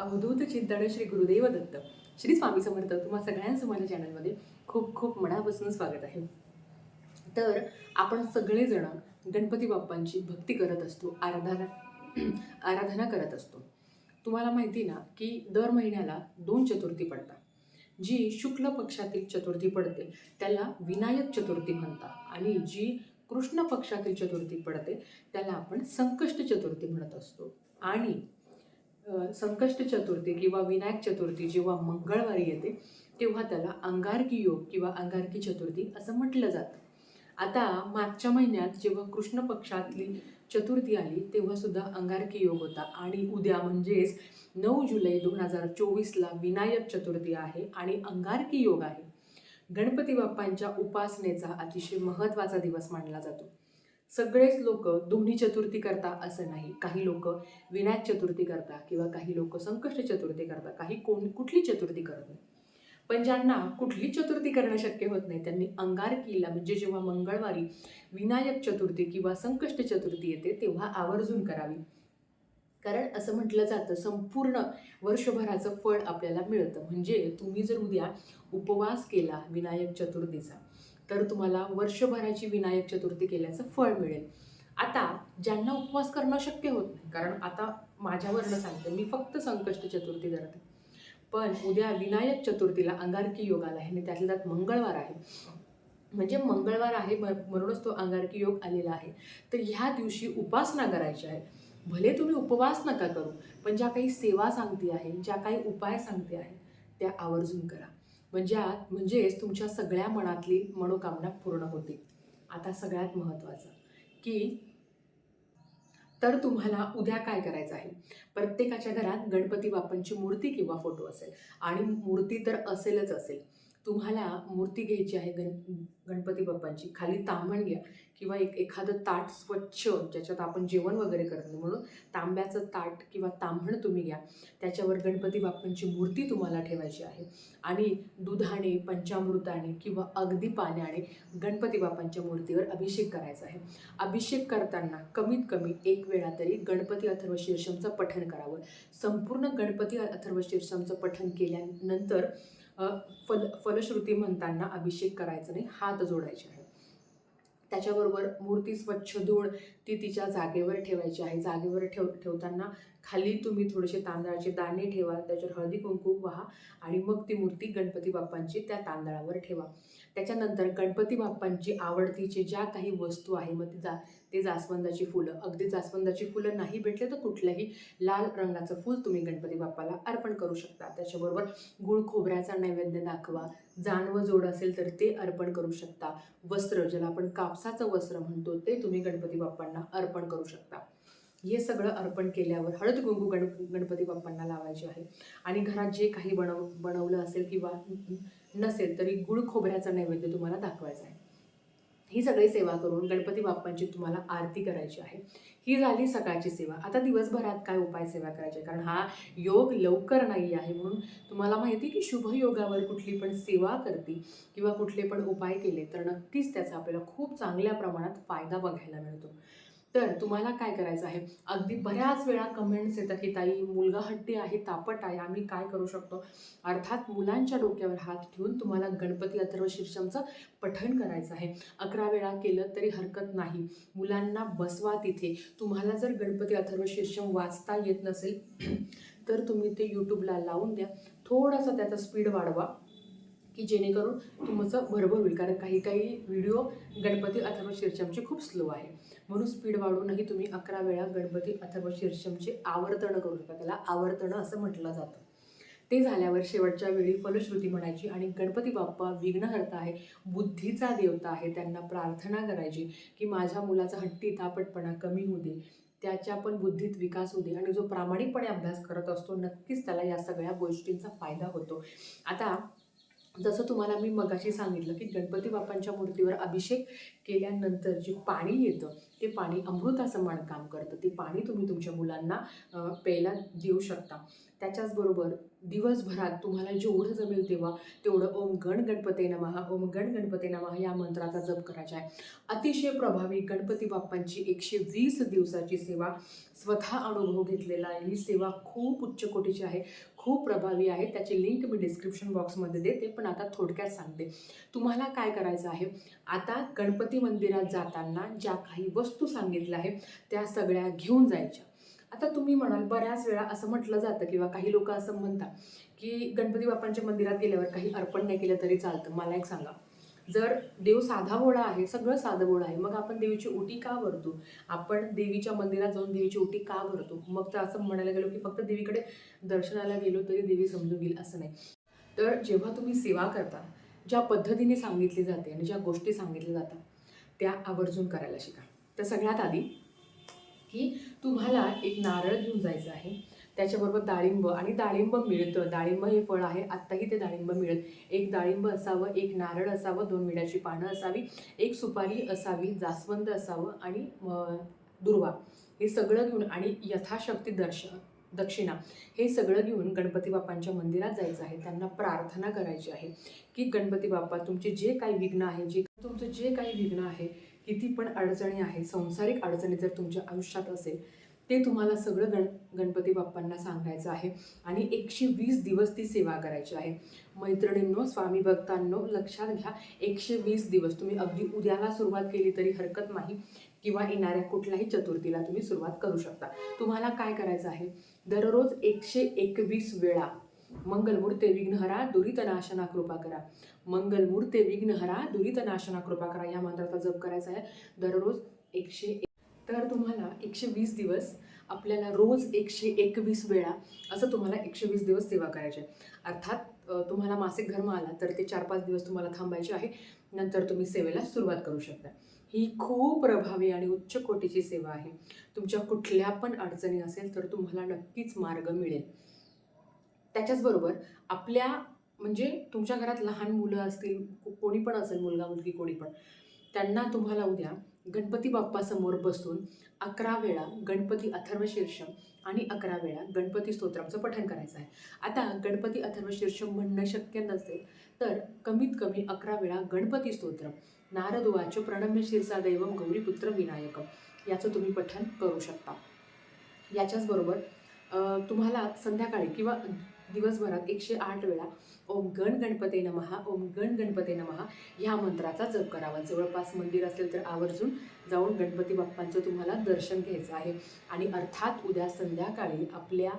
अवधूत चिंतन श्री गुरुदेव दत्त. श्री स्वामी समर्थ तुम्हा सगळ्यांचं माझ्या चॅनलमध्ये खूप खूप मनापासून स्वागत आहे. तर आपण सगळेजण गणपती बाप्पांची भक्ती करत असतो आराधना आराधना करत असतो. तुम्हाला माहिती ना की दर महिन्याला दोन चतुर्थी पडतात. जी शुक्ल पक्षातील चतुर्थी पडते त्याला विनायक चतुर्थी म्हणतात आणि जी कृष्ण पक्षातील चतुर्थी पडते त्याला आपण संकष्ट चतुर्थी म्हणत असतो. आणि संकष्ट चतुर्थी किंवा विनायक चतुर्थी जेव्हा मंगळवारी येते तेव्हा त्याला अंगारकी योग किंवा अंगारकी चतुर्थी असं म्हटलं जातं. आता मागच्या महिन्यात जेव्हा कृष्ण पक्षातली चतुर्थी आली तेव्हासुद्धा अंगारकी योग होता. आणि उद्या म्हणजेच नऊ जुलै दोन हजार चोवीसला विनायक चतुर्थी आहे आणि अंगारकी योग आहे. गणपती बाप्पांच्या उपासनेचा अतिशय महत्त्वाचा दिवस मानला जातो. सगळेच लोक दोन्ही चतुर्थी करता असं नाही. काही लोक विनायक चतुर्थी करता किंवा काही लोक संकष्ट चतुर्थी करता. काही कोण कुठली चतुर्थी करत नाही. पण ज्यांना कुठली चतुर्थी करणं शक्य होत नाही त्यांनी अंगारकीला म्हणजे जेव्हा मंगळवारी विनायक चतुर्थी किंवा संकष्ट चतुर्थी येते तेव्हा आवर्जून करावी. कारण असं म्हटलं जातं संपूर्ण वर्षभराचं फळ आपल्याला मिळतं. म्हणजे तुम्ही जर उद्या उपवास केला विनायक चतुर्थीचा तर तुम्हाला वर्षभराची विनायक चतुर्थी केल्याचं फळ मिळेल. आता ज्यांना उपवास करणं शक्य होत नाही कारण आता माझ्यावरनं सांगते मी फक्त संकष्ट चतुर्थी धरते. पण उद्या विनायक चतुर्थीला अंगारकी योग आला आहे आणि त्यातल्या त्यात मंगळवार आहे. म्हणजे मंगळवार आहे म- म्हणूनच तो अंगारकी योग आलेला आहे. तर ह्या दिवशी उपासना करायची आहे. भले तुम्ही उपवास नका करू पण ज्या काही सेवा सांगते आहे ज्या काही उपाय सांगते आहे त्या आवर्जून करा. म्हणजे आत म्हणजेच तुमच्या सगळ्या मनातली मनोकामना पूर्ण होते. आता सगळ्यात महत्त्वाचं की तर तुम्हाला उद्या काय करायचं आहे? प्रत्येकाच्या घरात गणपती बाप्पांची मूर्ती किंवा फोटो असेल. आणि मूर्ती तर असेलच असेल. तुम्हाला मूर्ती घ्यायची आहे गण गणपती बाप्पांची खाली तांबण घ्या. किंवा एक एखादं ताट स्वच्छ ज्याच्यात आपण जेवण वगैरे करत नाही. म्हणून तांब्याचं ताट किंवा तांबण तुम्ही घ्या. त्याच्यावर गणपती बाप्पांची मूर्ती तुम्हाला ठेवायची आहे. आणि दुधाने पंचामृताने किंवा अगदी पाण्याने गणपती बाप्पांच्या मूर्तीवर अभिषेक करायचा आहे. अभिषेक करताना कमीत कमी एक वेळा तरी गणपती अथर्व शीर्षमचं पठण करावं. संपूर्ण गणपती अथर्व शीर्षमचं पठण केल्यानंतर फल फलश्रुती म्हणताना अभिषेक करायचा नाही हात जोडायचे आहेत. त्याच्याबरोबर मूर्ती स्वच्छ धूळ ती तिच्या जागेवर ठेवायची आहे. जागेवर ठेव ठेवताना खाली तुम्ही थोडेसे तांदळाचे दाणे ठेवा त्याच्यावर हळदी कुंकू व्हा आणि मग ती मूर्ती गणपती बाप्पांची त्या तांदळावर ठेवा. त्याच्यानंतर गणपती बाप्पांची आवडतीचे ज्या काही वस्तू आहे मग ती जा ते जास्वंदाची फुलं. अगदी जास्वंदाची फुलं नाही भेटले तर कुठलंही लाल रंगाचं फूल तुम्ही गणपती बाप्पाला अर्पण करू शकता. त्याच्याबरोबर गुळ खोबऱ्याचा नैवेद्य दाखवा जानवं जोड असेल तर ते अर्पण करू शकता. वस्त्र ज्याला आपण कापसाचं वस्त्र म्हणतो ते तुम्ही गणपती बाप्पांना अर्पण करू शकता. हे सगळं अर्पण केल्यावर हळद कुंकू गण गणपती बाप्पांना लावायचे आहे. आणि घरात जे काही बनव बनवलं असेल किंवा नसेल तरी गुळ खोबऱ्याचा नैवेद्य तुम्हाला दाखवायचा आहे. ही सगळी सेवा करून गणपती बाप्पांची तुम्हाला आरती करायची आहे. ही झाली सकाळची सेवा. आता दिवसभरात काय उपाय सेवा करायची? कारण हा योग लवकर नाही आहे म्हणून तुम्हाला माहिती आहे की शुभ योगावर कुठली पण सेवा करते किंवा कुठले पण उपाय केले तर नक्कीच त्याचा आपल्याला खूप चांगल्या प्रमाणात फायदा बघायला मिळतो. तर तुम्हाला काय करायचं आहे? अगदी बऱ्याच वेळा कमेंट्स येतात की ताई मुलगा हट्टी आहे तापट आहे आम्ही काय करू शकतो? अर्थात मुलांच्या डोक्यावर हात ठेवून तुम्हाला गणपती अथर्व शीर्षमचं पठण करायचं आहे. अकरा वेळा केलं तरी हरकत नाही. मुलांना बसवा तिथे. तुम्हाला जर गणपती अथर्व शीर्षम वाचता येत नसेल तर तुम्ही ते यूट्यूबला लावून द्या. थोडासा त्याचा स्पीड वाढवा. की जेणेकरून तुमचं बरोबर होईल. कारण काही काही व्हिडिओ गणपती अथर्व शीर्षमचे खूप स्लो आहे. म्हणून स्पीड वाढवूनही तुम्ही अकरा वेळा गणपती अथर्व शीर्षमचे आवर्तनं करू शकता त्याला आवर्तनं असं म्हटलं जातं. ते झाल्यावर शेवटच्या वेळी फलश्रुती म्हणायची आणि गणपती बाप्पा विघ्नहर्ता आहे बुद्धीचा देवता आहे त्यांना प्रार्थना करायची की माझ्या मुलाचा हट्टी थापटपणा कमी होऊ दे. त्याच्या पण बुद्धीत विकास होऊ दे. आणि जो प्रामाणिकपणे अभ्यास करत असतो नक्कीच त्याला या सगळ्या गोष्टींचा फायदा होतो. आता जसं तुम्हाला मी मगाशी सांगितलं की गणपती बाप्पांच्या मूर्तीवर अभिषेक केल्यानंतर जे पाणी येतं ते पाणी अमृतासमान काम करतं. ते पाणी तुम्ही तुमच्या मुलांना प्यायला देऊ शकता. त्याच्याचबरोबर दिवसभरात तुम्हाला जेवढं जमेल तेव्हा तेवढं ओम गण गणपते नमहा ओम गण गणपते नमहा या मंत्राचा जप करायचा आहे. अतिशय प्रभावी गणपती बाप्पांची एकशे वीस दिवसाची सेवा स्वतः अनुभव घेतलेला आहे. ही सेवा खूप उच्च कोटीची आहे खूप प्रभावी आहे. त्याची लिंक मी डिस्क्रिप्शन बॉक्समध्ये देते पण आता थोडक्यात सांगते. तुम्हाला काय करायचं आहे? आता गणपती मंदिरात जाताना ज्या काही वस्तू सांगितल्या आहेत त्या सगळ्या घेऊन जायच्या. आता तुम्ही म्हणाल बऱ्याच वेळा असं म्हटलं जातं किंवा काही लोक असं म्हणतात की गणपती बाप्पांच्या मंदिरात गेल्यावर काही अर्पण नाही केलं तरी चालतं. मला एक सांगा. जर देव साधा भोळा आहे सगळं साधं भोळा आहे मग आपण देवीची ओटी का भरतो? आपण देवीच्या मंदिरात जाऊन देवीची ओटी का भरतो? मग तर असं म्हणायला गेलो की फक्त देवीकडे दर्शनाला गेलो तरी देवी समजून घेईल असं नाही. तर जेव्हा तुम्ही सेवा करता ज्या पद्धतीने सांगितली जाते आणि ज्या गोष्टी सांगितल्या जातात त्या आवर्जून करायला शिका. तर सगळ्यात आधी की तुम्हाला एक नारळ घेऊन जायचं आहे. त्याच्याबरोबर डाळिंब आणि डाळिंब मिळतं. डाळिंब हे फळ आहे. आत्ताही ते डाळिंब मिळेल. एक डाळिंब असावं एक नारळ असावं दोन विड्याची पानं असावी एक सुपारी असावी जास्वंद असावं आणि म, दुर्वा. हे सगळं घेऊन आणि यथाशक्ती दर्श दक्षिणा हे सगळं घेऊन गणपती बाप्पांच्या मंदिरात जायचं आहे. त्यांना प्रार्थना करायची आहे की गणपती बाप्पा तुमचे जे काही विघ्न आहे जे तुमचं जे काही विघ्न आहे किती पण अडचणी आहे संसारिक अडचणी जर तुमच्या आयुष्यात असेल ते तुम्हाला सगळं गण गणपती बाप्पांना सांगायचं आहे आणि एकशे वीस दिवस ती सेवा करायची आहे. मैत्रिणींनो स्वामी भक्तांनो लक्षात घ्या एकशे वीस दिवस तुम्ही अगदी उद्याला सुरुवात केली तरी हरकत नाही किंवा येणाऱ्या कुठल्याही चतुर्थीला तुम्ही सुरुवात करू शकता. तुम्हाला काय करायचं आहे? दररोज एकशे एकवीस वेळा मंगलमूर्ते विघ्नहरा दुरितनाशना कृपा करा. मंगलमूर्ते विघ्नहरा दुरितनाशना कृपा करा. या मंत्राचा जप करायचा आहे. दररोज एकशे एक तर तुम्हाला एकशे वीस दिवस आपल्याला रोज एकशे एकवीस वेळा असं तुम्हाला एकशे वीस दिवस सेवा करायची आहे. अर्थात तुम्हाला मासिक धर्म आला तर ते चार पाच दिवस तुम्हाला थांबायचे आहे. नंतर तुम्ही सेवेला सुरुवात करू शकता. ही खूप प्रभावी आणि उच्च कोटीची सेवा आहे. तुमच्या कुठल्या पण अडचणी असेल तर तुम्हाला नक्कीच मार्ग मिळेल. त्याच्याचबरोबर आपल्या म्हणजे तुमच्या घरात लहान मुलं असतील कोणी पण असेल मुलगा मुलगी कोणी पण त्यांना तुम्हाला उद्या गणपती बाप्पासमोर बसून अकरा वेळा गणपती अथर्वशीर्षम आणि अकरा वेळा गणपती स्तोत्राचं पठण करायचं आहे. आता गणपती अथर्वशीर्षम म्हणणं शक्य नसेल तर कमीत कमी अकरा वेळा गणपती स्तोत्र नारदुवाच प्रणम्य शीर्षा दैवम गौरीपुत्र विनायकम याचं तुम्ही पठण करू शकता. याच्याचबरोबर तुम्हाला संध्याकाळी किंवा दिवसभरात एकशे आठ वेळा ओम गण गणपते नमहा ओम गण गणपते नमहा ह्या मंत्राचा जप करावा. जवळपास मंदिर असेल तर आवर्जून जाऊन गणपती बाप्पांचं तुम्हाला दर्शन घ्यायचं आहे. आणि अर्थात उद्या संध्याकाळी आपल्या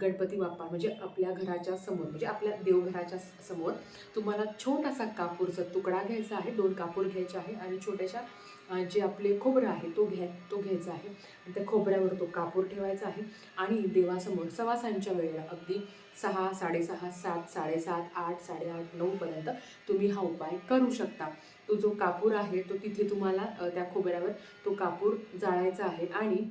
गणपती बाप्पा म्हणजे आपल्या घराच्या समोर म्हणजे आपल्या देवघराच्या समोर तुम्हाला छोटासा कापूरचा तुकडा घ्यायचा आहे. दोन कापूर घ्यायचे आहे आणि छोट्याशा जे आपले खोबरं आहे तो घ्या तो घ्यायचा आहे. त्या खोबऱ्यावर तो कापूर ठेवायचा आहे. आणि देवासमोर सवासांच्या वेळेला अगदी सहा साडेसहा सात साडेसात आठ साडेआठ नऊपर्यंत तुम्ही हा उपाय करू शकता. तो जो कापूर आहे तो तिथे तुम्हाला त्या खोबऱ्यावर तो कापूर जाळायचा आहे आणि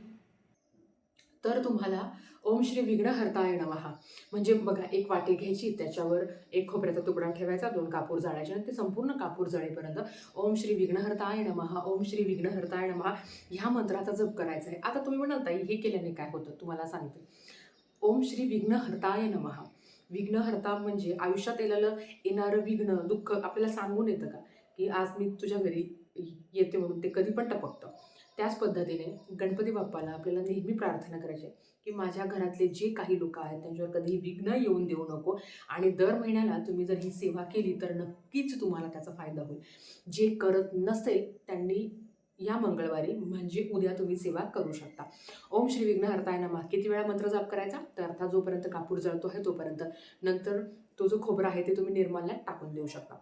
तर तुम्हाला ओम श्री विघ्नहर्ताय नमहा म्हणजे बघा एक वाटी घ्यायची त्याच्यावर एक खोबऱ्याचा तुकडा ठेवायचा दोन कापूर जाळायचे आणि ते संपूर्ण कापूर जळेपर्यंत ओम श्री विघ्नहर्ताय नमहा ओम श्री विघ्नहर्ताय नमहा ह्या मंत्राचा जप करायचा आहे. आता तुम्ही म्हणाल ताई हे केल्याने काय होतं? तुम्हाला सांगते. ओम श्री विघ्नहर्ताय नमहा विघ्नहर्ता म्हणजे आयुष्यात येलेलं येणारं विघ्न दुःख आपल्याला सांगून येतं का? की आज मी तुझ्या घरी येते म्हणून ते कधी पण टपकतं. त्याच पद्धतीने गणपती बाप्पाला आपल्याला नेहमी प्रार्थना करायची आहे की माझ्या घरातले जे काही लोक आहेत त्यांच्यावर कधीही विघ्न येऊन देऊ नको. आणि दर महिन्याला तुम्ही जर ही सेवा केली तर नक्कीच तुम्हाला त्याचा फायदा होईल. जे करत नसेल त्यांनी या मंगळवारी म्हणजे उद्या तुम्ही सेवा करू शकता. ओम श्री विघ्नहर्ताय नमा. किती वेळा मंत्र जाप करायचा? तर अर्थात जोपर्यंत कापूर जळतो आहे तोपर्यंत. नंतर तो जो खोबरा आहे ते तुम्ही निर्माल्यात टाकून देऊ शकता.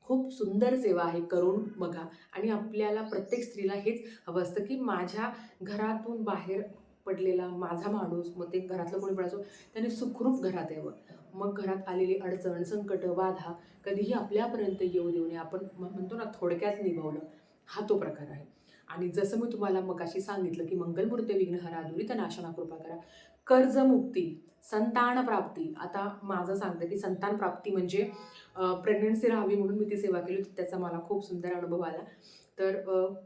खूप सुंदर सेवा आहे करून बघा. आणि आपल्याला प्रत्येक स्त्रीला हेच हवं असतं की माझ्या घरातून बाहेर पडलेला माझा माणूस मग ते घरातलं कोणी पण असो त्याने सुखरूप घरात यावं. मग घरात आलेली अडचण संकट बाधा कधीही आपल्यापर्यंत येऊ देऊ नये. आपण म्हणतो ना थोडक्यात निभावलं. हा तो प्रकार आहे. आणि जसं मी तुम्हाला मगाशी सांगितलं की मंगलमूर्ती विघ्नहरा दुरित नाशना कृपा करा. कर्जमुक्ती संतान प्राप्ती. आता माझं सांगतं की संतान प्राप्ती म्हणजे प्रेग्नन्सी राहावी म्हणून मी ती सेवा केली होती त्याचा मला खूप सुंदर अनुभव आला. तर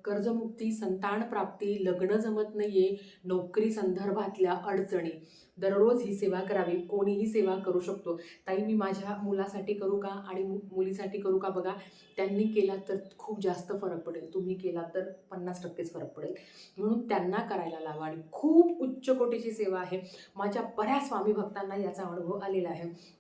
कर्जमुक्ती संतान प्राप्ती लग्न जमत नाहीये नोकरी संदर्भातल्या अडचणी. दररोज ही सेवा करावी कोणीही सेवा करू शकतो. ताई मी माझ्या मुलासाठी करू का आणि मु- मुलीसाठी करू का बघा? त्यांनी केला तर खूप जास्त फरक पडेल. तुम्ही केला तर पन्नास टक्केच फरक पडेल. म्हणून त्यांना करायला लावा आणि खूप उच्च कोटीची सेवा आहे. माझ्या बऱ्याच स्वामी भक्तांना याचा अनुभव आलेला आहे.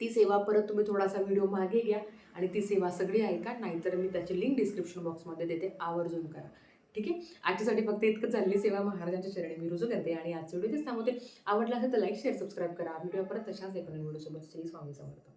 ती सेवा परत तुम्ही थोडासा व्हिडिओ मागे घ्या आणि ती सेवा सगळी ऐका नाहीतर मी त्याची लिंक डिस्क्रिप्शन बॉक्समध्ये देते आवर्जून करा. ठीक आहे? आजच्यासाठी फक्त इतकं चालली सेवा महाराजांच्या चरणी मी रुजू करते आणि आजचे व्हिडिओ तेच थांबवते आवडला असेल तर लाईक शेअर सबस्क्राईब करा. व्हिडिओ परत तशाच एका व्हिडिओसोबत श्री स्वामी समर्थ.